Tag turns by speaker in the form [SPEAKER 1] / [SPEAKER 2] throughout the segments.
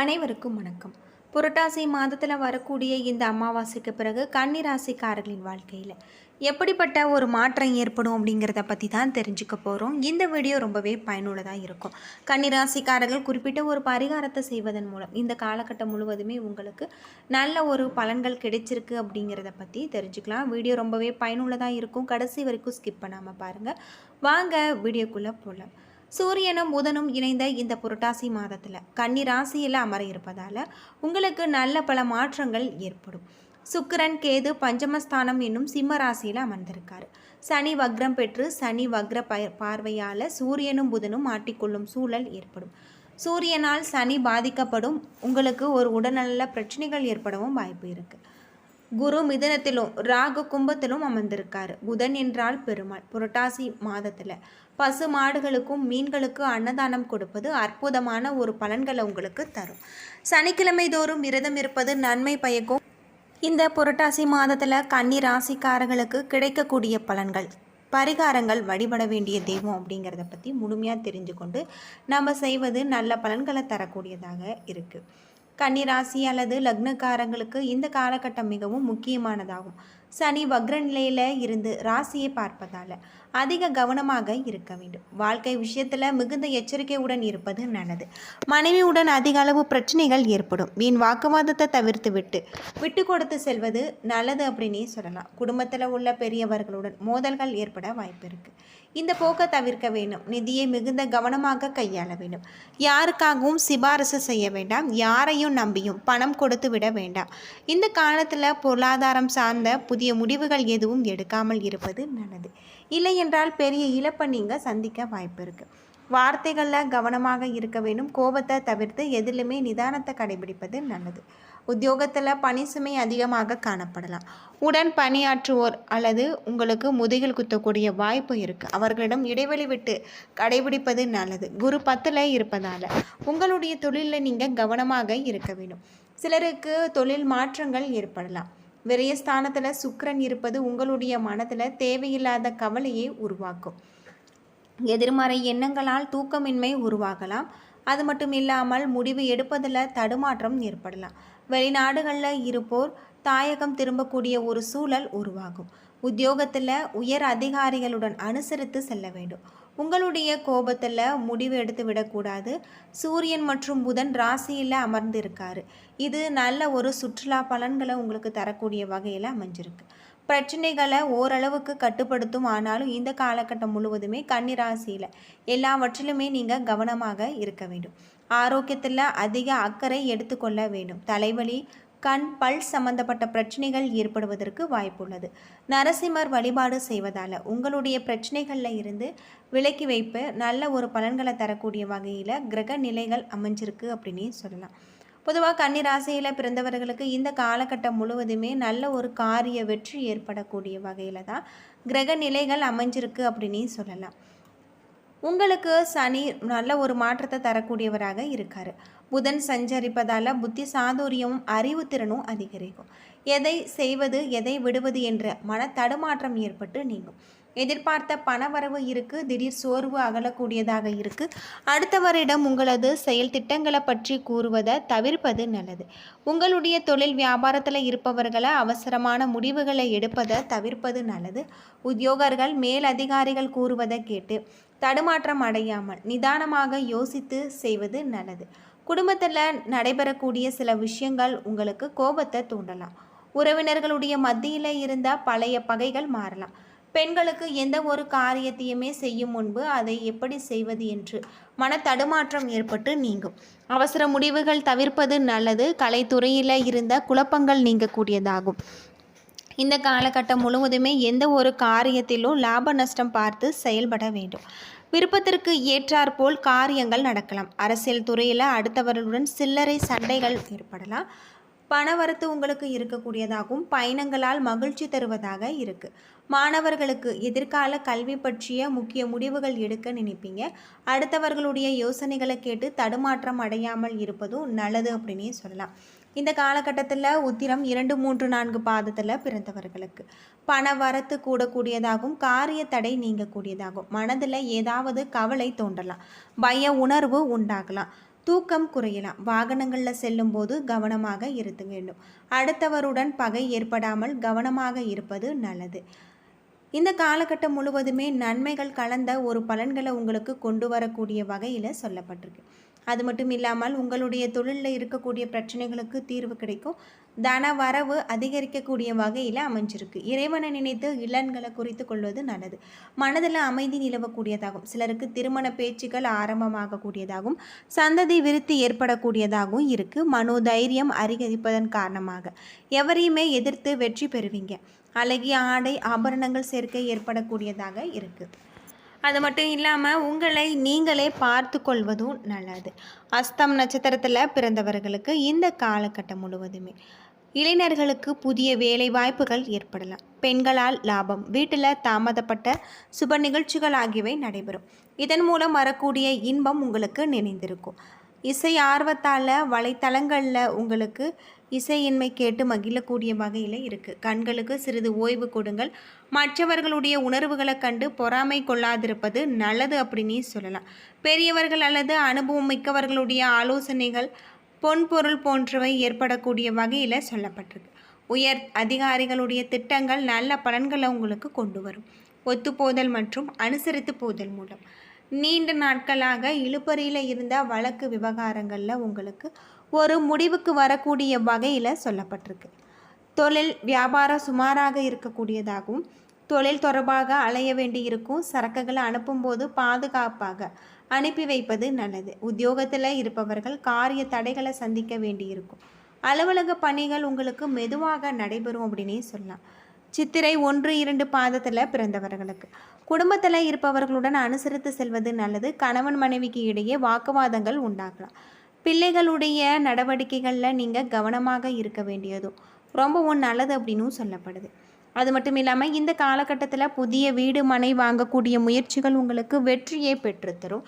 [SPEAKER 1] அனைவருக்கும் வணக்கம். புரட்டாசி மாதத்தில் வரக்கூடிய இந்த அமாவாசைக்கு பிறகு கன்னிராசிக்காரர்களின் வாழ்க்கையில் எப்படிப்பட்ட ஒரு மாற்றம் ஏற்படும் அப்படிங்கிறத பற்றி தான் தெரிஞ்சுக்க போகிறோம் இந்த வீடியோ ரொம்பவே பயனுள்ளதாக இருக்கும். கன்னிராசிக்காரர்கள் குறிப்பிட்ட ஒரு பரிகாரத்தை செய்வதன் மூலம் இந்த காலகட்டம் முழுவதுமே உங்களுக்கு நல்ல ஒரு பலன்கள் கிடைச்சிருக்கு அப்படிங்கிறத பற்றி தெரிஞ்சுக்கலாம். வீடியோ ரொம்பவே பயனுள்ளதாக இருக்கும். கடைசி வரைக்கும் ஸ்கிப் பண்ணாமல் பாருங்கள் வாங்க வீடியோக்குள்ளே போகலாம் சூரியனும் புதனும் இணைந்த இந்த புரட்டாசி மாதத்தில் கன்னி ராசியில் அமர இருப்பதால் உங்களுக்கு நல்ல பல மாற்றங்கள் ஏற்படும். சுக்கிரன் கேது பஞ்சமஸ்தானம் என்னும் சிம்ம ராசியில் அமர்ந்திருக்கார். சனி வக்ரம் பெற்று சனி வக்ர ப பார்வையால் சூரியனும் புதனும் மாட்டிக்கொள்ளும் சூழல் ஏற்படும். சூரியனால் சனி பாதிக்கப்படும். உங்களுக்கு ஒரு உடல்நல பிரச்சனைகள் ஏற்படவும் வாய்ப்பு இருக்குது குரு மிதனத்திலும் ராகு கும்பத்திலும் அமர்ந்திருக்கார். புதன் என்றால் பெருமாள். புரட்டாசி மாதத்தில் பசு மாடுகளுக்கும் மீன்களுக்கும் அன்னதானம் கொடுப்பது அற்புதமான ஒரு பலன்களை உங்களுக்கு தரும். சனிக்கிழமை தோறும் விரதம் இருப்பது நன்மை பயக்கும். இந்த புரட்டாசி மாதத்தில் கன்னி ராசிக்காரர்களுக்கு கிடைக்கக்கூடிய பலன்கள். பரிகாரங்கள் வழிபட வேண்டிய தெய்வம் அப்படிங்கிறத பற்றி முழுமையாக தெரிஞ்சு கொண்டு நம்ம செய்வது நல்ல பலன்களை தரக்கூடியதாக இருக்குது கன்னிராசி அல்லது லக்னக்காரங்களுக்கு இந்த காலகட்டம் மிகவும் முக்கியமானதாகும். சனி வக்ர நிலையில் இருந்து ராசியை பார்ப்பதால் அதிக கவனமாக இருக்க வேண்டும். வாழ்க்கை விஷயத்தில் மிகுந்த எச்சரிக்கையுடன் இருப்பது நல்லது. மனைவியுடன் அதிக அளவு பிரச்சனைகள் ஏற்படும். வீண் வாக்குவாதத்தை தவிர்த்து விட்டு விட்டு கொடுத்து செல்வது நல்லது அப்படின்னே சொல்லலாம். குடும்பத்தில் உள்ள பெரியவர்களுடன் மோதல்கள் ஏற்பட வாய்ப்பு இருக்குது இந்த போக்கை தவிர்க்க வேண்டும். நிதியை மிகுந்த கவனமாக கையாள வேண்டும். யாருக்காகவும் சிபாரிசு செய்ய வேண்டாம். யாரையும் நம்பியும் பணம் கொடுத்து விட வேண்டாம். இந்த காலத்தில் பொருளாதாரம் சார்ந்த புதிய முடிவுகள் எதுவும் எடுக்காமல் இருப்பது நல்லது. இல்லை என்றால் பெரிய இழப்பை நீங்கள் சந்திக்க வாய்ப்பு இருக்குது வார்த்தைகளில் கவனமாக இருக்க வேண்டும். கோபத்தை தவிர்த்து எதிலுமே நிதானத்தை கடைபிடிப்பது நல்லது. உத்தியோகத்தில் பணி சுமை அதிகமாக காணப்படலாம். உடன் பணியாற்றுவோர் அல்லது உங்களுக்கு முதுகில் குத்தக்கூடிய வாய்ப்பு இருக்குது அவர்களிடம் இடைவெளி விட்டு கடைபிடிப்பது நல்லது. குரு பத்தில் இருப்பதால் உங்களுடைய தொழிலில் நீங்கள் கவனமாக இருக்க வேண்டும். சிலருக்கு தொழில் மாற்றங்கள் ஏற்படலாம். விரயஸ்தானத்தில் சுக்கரன் இருப்பது உங்களுடைய மனதில் தேவையில்லாத கவலையை உருவாக்கும். எதிர்மறை எண்ணங்களால் தூக்கமின்மை உருவாகலாம். அது மட்டும் இல்லாமல் முடிவு எடுப்பதில் தடுமாற்றம் ஏற்படலாம். வெளிநாடுகளில் இருப்போர் தாயகம் திரும்பக்கூடிய ஒரு சூழல் உருவாகும். உத்தியோகத்தில் உயர் அதிகாரிகளுடன் அனுசரித்து செல்ல வேண்டும். உங்களுடைய கோபத்தில் முடிவு எடுத்து விடக்கூடாது. சூரியன் மற்றும் புதன் ராசியில் அமர்ந்திருக்காரு. இது நல்ல ஒரு சுற்றுலா பலன்களை உங்களுக்கு தரக்கூடிய வகையில் அமைஞ்சிருக்கு. பிரச்சனைகளை ஓரளவுக்கு கட்டுப்படுத்தும் ஆனாலும் இந்த காலகட்டம் முழுவதுமே கன்னிராசியில் எல்லாவற்றிலுமே நீங்கள் கவனமாக இருக்க வேண்டும். ஆரோக்கியத்தில் அதிக அக்கறை எடுத்துக்கொள்ள வேண்டும். தலைவலி கண் பல் சம்பந்தப்பட்ட பிரச்சனைகள் ஏற்படுவதற்கு வாய்ப்புள்ளது. நரசிம்மர் வழிபாடு செய்வதால் உங்களுடைய பிரச்சனைகளில் இருந்து விலக்கி வைப்பு நல்ல ஒரு பலன்களை தரக்கூடிய வகையில் கிரக நிலைகள் அமைஞ்சிருக்கு அப்படின்னு சொல்லலாம். பொதுவாக கன்னி ராசியில் பிறந்தவர்களுக்கு இந்த காலகட்டம் முழுவதுமே நல்ல ஒரு காரிய வெற்றி ஏற்படக்கூடிய வகையில் தான் கிரக நிலைகள் அமைஞ்சிருக்கு அப்படின்னு சொல்லலாம். உங்களுக்கு சனி நல்ல ஒரு மாற்றத்தை தரக்கூடியவராக இருக்கார். புதன் சஞ்சரிப்பதால் புத்தி சாதுரியமும் அறிவுத்திறனும் அதிகரிக்கும். எதை செய்வது எதை விடுவது என்ற மன தடுமாற்றம் ஏற்பட்டு நீங்கும். எதிர்பார்த்த பணவரவு இருக்குது திடீர் சோர்வு அகலக்கூடியதாக இருக்குது அடுத்தவரிடம் உங்களது செயல் திட்டங்களை பற்றி கூறுவதை தவிர்ப்பது நல்லது. உங்களுடைய தொழில் வியாபாரத்தில் இருப்பவர்களை அவசரமான முடிவுகளை எடுப்பதை தவிர்ப்பது நல்லது. உத்தியோகர்கள் மேல் அதிகாரிகள் கூறுவதை கேட்டு தடுமாற்றம் அடையாமல் நிதானமாக யோசித்து செய்வது நல்லது. குடும்பத்தில் நடைபெறக்கூடிய சில விஷயங்கள் உங்களுக்கு கோபத்தை தூண்டலாம். உறவினர்களுடைய மத்தியில் இருந்த பழைய பகைகள் மாறலாம். பெண்களுக்கு எந்த ஒரு காரியத்தையுமே செய்யும் முன்பு அதை எப்படி செய்வது என்று மன தடுமாற்றம் ஏற்பட்டு நீங்கும். அவசர முடிவுகள் தவிர்ப்பது நல்லது. கலைத்துறையில் இருந்த குழப்பங்கள் நீங்கக்கூடியதாகும். இந்த காலகட்டம் முழுவதுமே எந்த ஒரு காரியத்திலும் லாப நஷ்டம் பார்த்து செயல்பட வேண்டும். விருப்பத்திற்கு ஏற்றாற்போல் காரியங்கள் நடக்கலாம். அரசியல் துறையில் அடுத்தவர்களுடன் சில்லறை சண்டைகள் ஏற்படலாம். பணவரத்து உங்களுக்கு இருக்கக்கூடியதாகவும் பயணங்களால் மகிழ்ச்சி தருவதாக இருக்குது மாணவர்களுக்கு எதிர்கால கல்வி பற்றிய முக்கிய முடிவுகள் எடுக்க நினைப்பீங்க. அடுத்தவர்களுடைய யோசனைகளை கேட்டு தடுமாற்றம் அடையாமல் இருப்பதும் நல்லது அப்படின்னே சொல்லலாம். இந்த காலகட்டத்தில் உத்திரம் இரண்டு மூன்று நான்கு பாதத்தில் பிறந்தவர்களுக்கு. பண வரத்து கூடக்கூடியதாகவும் காரிய தடை நீங்கக்கூடியதாகும். மனதில் ஏதாவது கவலை தோன்றலாம். பய உணர்வு உண்டாகலாம். தூக்கம் குறையலாம். வாகனங்களில் செல்லும்போது கவனமாக இருக்க வேண்டும். அடுத்தவருடன் பகை ஏற்படாமல் கவனமாக இருப்பது நல்லது. இந்த காலகட்டம் முழுவதுமே நன்மைகள் கலந்த ஒரு பலன்களை உங்களுக்கு கொண்டு வரக்கூடிய வகையில் சொல்லப்பட்டிருக்கு. அது மட்டும் இல்லாமல் உங்களுடைய தொழிலில் இருக்கக்கூடிய பிரச்சனைகளுக்கு தீர்வு கிடைக்கும். தன வரவு அதிகரிக்கக்கூடிய வகையில் அமைஞ்சிருக்கு. இறைவனை நினைத்து இளன்களை குறித்து கொள்வது நல்லது. மனதில் அமைதி நிலவக்கூடியதாகும். சிலருக்கு திருமண பேச்சுகள் ஆரம்பமாகக்கூடியதாகவும் சந்ததி விருத்தி ஏற்படக்கூடியதாகவும் இருக்குது மனோதைரியம் அதிகரிப்பதன் காரணமாக. எவரையுமே எதிர்த்து வெற்றி பெறுவீங்க. அழகிய ஆடை ஆபரணங்கள் சேர்க்கை ஏற்படக்கூடியதாக இருக்குது அது மட்டும் இல்லாமல் உங்களை நீங்களே பார்த்து கொள்வதும் நல்லது. அஸ்தம் நட்சத்திரத்தில் பிறந்தவர்களுக்கு இந்த காலகட்டம் முழுவதுமே இளைஞர்களுக்கு புதிய வேலை வாய்ப்புகள் ஏற்படலாம். பெண்களால் லாபம் வீட்டில் தாமதப்பட்ட சுப நிகழ்ச்சிகள் ஆகியவை நடைபெறும். இதன் மூலம் வரக்கூடிய இன்பம் உங்களுக்கு நினைந்திருக்கும். இசை ஆர்வத்தால் வலைத்தளங்களில் உங்களுக்கு இசையின்மை கேட்டு மகிழக்கூடிய வகையில் இருக்குது கண்களுக்கு சிறிது ஓய்வு கொடுங்கள். மற்றவர்களுடைய உணர்வுகளை கண்டு பொறாமை கொள்ளாதிருப்பது நல்லது அப்படின்னு சொல்லலாம். பெரியவர்கள் அல்லது அனுபவம் மிக்கவர்களுடைய ஆலோசனைகள் பொன்பொருள் போன்றவை ஏற்படக்கூடிய வகையில் சொல்லப்பட்டிருக்கு. உயர் அதிகாரிகளுடைய திட்டங்கள் நல்ல பலன்களை உங்களுக்கு கொண்டு வரும். ஒத்துப்போதல் மற்றும் அனுசரித்து போதல் மூலம். நீண்ட நாட்களாக இழுப்பறையில் இருந்த வழக்கு விவகாரங்களில் உங்களுக்கு ஒரு முடிவுக்கு வரக்கூடிய வகையில் சொல்லப்பட்டிருக்கு. தொழில் வியாபாரம் சுமாராக இருக்கக்கூடியதாகவும் தொழில் தொடர்பாக அலைய வேண்டி இருக்கும் சரக்குகளை அனுப்பும்போது பாதுகாப்பாக அனுப்பி வைப்பது நல்லது. உத்தியோகத்தில் இருப்பவர்கள் காரிய தடைகளை சந்திக்க வேண்டியிருக்கும். அலுவலக பணிகள் உங்களுக்கு மெதுவாக நடைபெறும் அப்படின்னே சொல்லலாம். சித்திரை ஒன்று இரண்டு பாதத்தில் பிறந்தவர்களுக்கு. குடும்பத்தில் இருப்பவர்களுடன் அனுசரித்து செல்வது நல்லது. கணவன் மனைவிக்கு இடையே வாக்குவாதங்கள் உண்டாகலாம். பிள்ளைகளுடைய நடவடிக்கைகளில் நீங்கள் கவனமாக இருக்க வேண்டியதும் ரொம்பவும் நல்லது அப்படின்னும் சொல்லப்படுது. அது மட்டும் இல்லாமல் இந்த காலகட்டத்தில் புதிய வீடு மனை வாங்கக்கூடிய முயற்சிகள் உங்களுக்கு வெற்றியை பெற்றுத்தரும்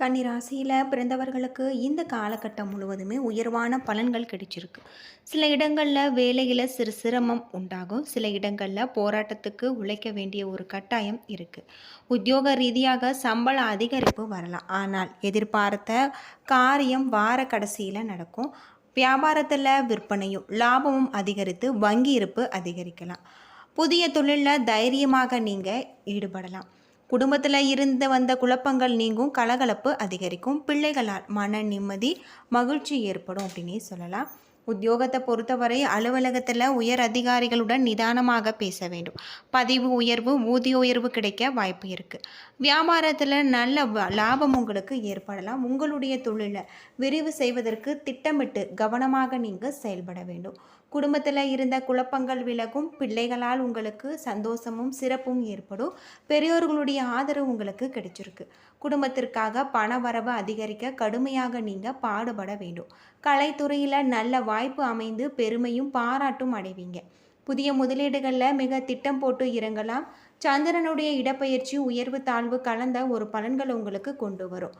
[SPEAKER 1] கன்னிராசியில் பிறந்தவர்களுக்கு இந்த காலகட்டம் முழுவதுமே உயர்வான பலன்கள் கிடைச்சிருக்கு. சில இடங்களில் வேலையில் சிறு சிரமம் உண்டாகும். சில இடங்களில் போராட்டத்துக்கு உழைக்க வேண்டிய ஒரு கட்டாயம் இருக்குது உத்தியோக ரீதியாக சம்பள அதிகரிப்பு வரலாம். ஆனால் எதிர்பார்த்த காரியம் வார கடைசியில் நடக்கும். வியாபாரத்தில் விற்பனையும் லாபமும் அதிகரித்து வங்கி இருப்பு அதிகரிக்கலாம். புதிய தொழிலில் தைரியமாக நீங்கள் ஈடுபடலாம். குடும்பத்தில் இருந்து வந்த குழப்பங்கள் நீங்கும் கலகலப்பு அதிகரிக்கும். பிள்ளைகளால் மன நிம்மதி மகிழ்ச்சி ஏற்படும் அப்படின்னே சொல்லலாம். உத்தியோகத்தை பொறுத்தவரை அலுவலகத்தில் உயர் அதிகாரிகளுடன் நிதானமாக பேச வேண்டும். பதிவு உயர்வு ஊதிய உயர்வு கிடைக்க வாய்ப்பு இருக்குது வியாபாரத்தில் நல்ல லாபம் உங்களுக்கு ஏற்படலாம். உங்களுடைய தொழிலை விரிவு செய்வதற்கு திட்டமிட்டு கவனமாக நீங்கள் செயல்பட வேண்டும். குடும்பத்தில் இருந்த குழப்பங்கள் விலகும் பிள்ளைகளால் உங்களுக்கு சந்தோஷமும் சிறப்பும் ஏற்படும். பெரியோர்களுடைய ஆதரவு உங்களுக்கு கிடைச்சிருக்கு. குடும்பத்திற்காக பண வரவு அதிகரிக்க கடுமையாக நீங்கள் பாடுபட வேண்டும். கலைத்துறையில் நல்ல வாய்ப்பு அமைந்து பெருமையும் பாராட்டும் அடைவீங்க. புதிய முதலீடுகளில் மிக திட்டம் போட்டு இறங்கலாம். சந்திரனுடைய இடப்பெயர்ச்சி உயர்வு தாழ்வு கலந்த ஒரு பலன்களை உங்களுக்கு கொண்டு வரும்.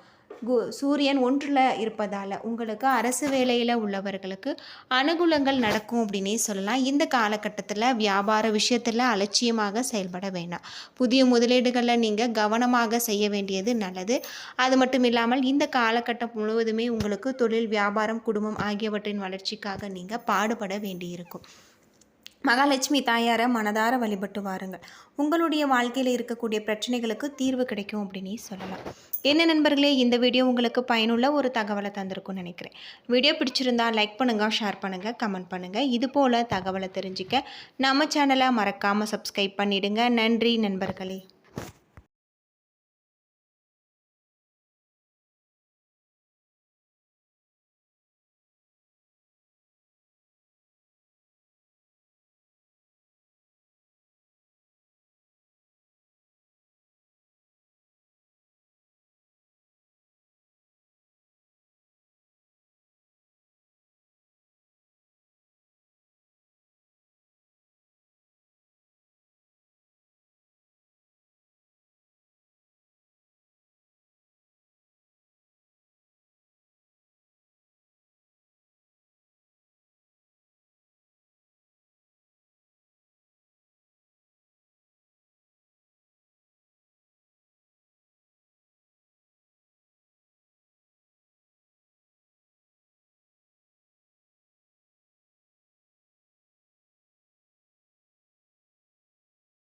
[SPEAKER 1] கு சூரியன் ஒன்றில் இருப்பதால் உங்களுக்கு அரசு வேலையில் உள்ளவர்களுக்கு அனுகூலங்கள் நடக்கும் அப்படின்னே சொல்லலாம். இந்த காலகட்டத்தில் வியாபார விஷயத்தில் அலட்சியமாக செயல்பட வேண்டாம் புதிய முதலீடுகளை நீங்கள் கவனமாக செய்ய வேண்டியது நல்லது. அது மட்டும் இல்லாமல் இந்த காலகட்டம் முழுவதுமே உங்களுக்கு தொழில் வியாபாரம் குடும்பம் ஆகியவற்றின் வளர்ச்சிக்காக நீங்கள் பாடுபட வேண்டியிருக்கும். மகாலட்சுமி தாயாரை மனதார வழிபட்டு வாருங்கள். உங்களுடைய வாழ்க்கையில் இருக்கக்கூடிய பிரச்சனைகளுக்கு தீர்வு கிடைக்கும் அப்படின்னு சொல்லலாம். என்ன நண்பர்களே இந்த வீடியோ உங்களுக்கு பயனுள்ள ஒரு தகவலை தந்திருக்கும்னு நினைக்கிறேன். வீடியோ பிடிச்சிருந்தா லைக் பண்ணுங்கள் ஷேர் பண்ணுங்கள் கமெண்ட் பண்ணுங்கள் இது போல் தகவலை தெரிஞ்சுக்க நம்ம சேனலை மறக்காமல் சப்ஸ்கிரைப் பண்ணிவிடுங்க நன்றி நண்பர்களே.